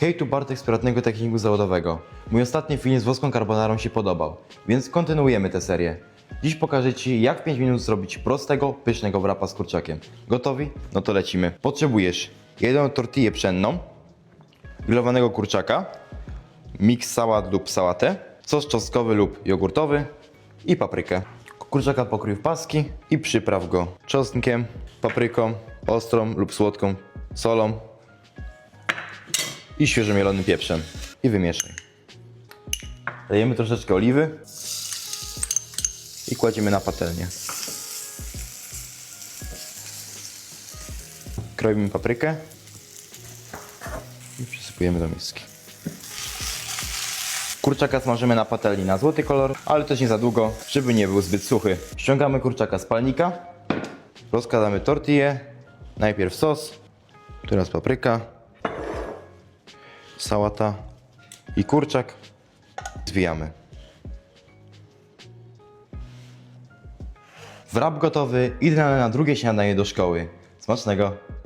Hej, tu Bartek z prywatnego techniku zawodowego. Mój ostatni film z włoską carbonarą się podobał, więc kontynuujemy tę serię. Dziś pokażę Ci, jak w 5 minut zrobić prostego, pysznego wrapa z kurczakiem. Gotowi? No to lecimy. Potrzebujesz jedną tortillę pszenną, grillowanego kurczaka, miks sałat lub sałatę, sos czosnkowy lub jogurtowy i paprykę. Kurczaka pokrój w paski i przypraw go czosnkiem, papryką, ostrą lub słodką, solą i świeżo mielonym pieprzem. I wymieszaj. Dajemy troszeczkę oliwy i kładziemy na patelnię. Kroimy paprykę i przysypujemy do miski. Kurczaka smażymy na patelni na złoty kolor, ale też nie za długo, żeby nie był zbyt suchy. Ściągamy kurczaka z palnika, rozkładamy tortillę, najpierw sos, teraz papryka, sałata i kurczak. Zwijamy. Wrap gotowy, idealny na drugie śniadanie do szkoły. Smacznego!